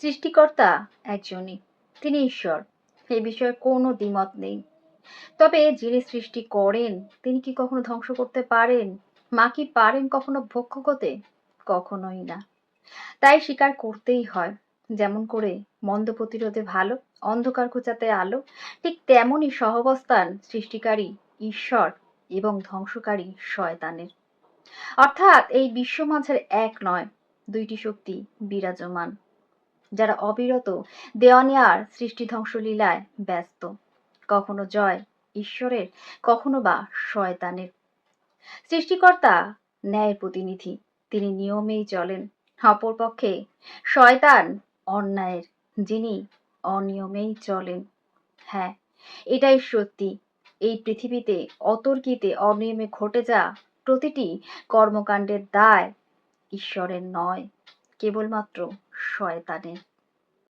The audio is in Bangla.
সৃষ্টিকর্তা একজনই। তিনি ঈশ্বর। এই বিষয়ে কোনো দ্বিমত নেই। তবে যিনি সৃষ্টি করেন, তিনি কি কখনো ধ্বংস করতে পারেন? মা কি পারেন কখনো ভক্ষ কখনোই না। তাই স্বীকার করতেই হয়। যেমন করে মন্দ প্রতিরোধে ভালো, অন্ধকার খোঁচাতে আলো, ঠিক তেমনই সহবস্থান সৃষ্টিকারী ঈশ্বর এবং ধ্বংসকারী শয়তানের। অর্থাৎ এই বিশ্ব মাঝের এক নয়, দুইটি শক্তি বিরাজমান। যারা অবিরত দেওয়ানিয়ার সৃষ্টি ধ্বংস লীলায় ব্যস্ত। কখনো জয় ঈশ্বরের, কখনো বা শয়তানের। সৃষ্টিকর্তা ন্যায়ের প্রতিনিধি, তিনি নিয়মেই চলেন। অপরপক্ষে শয়তান অন্যায়ের, যিনি অনিয়মেই চলেন। হ্যাঁ এটাই সত্যি। এই পৃথিবীতে অতর্কিতে অনিয়মে ঘটে যা প্রতিটি কর্মকাণ্ডের দায়, ঈশ্বরের নয়। কেবলমাত্র শয়তানের।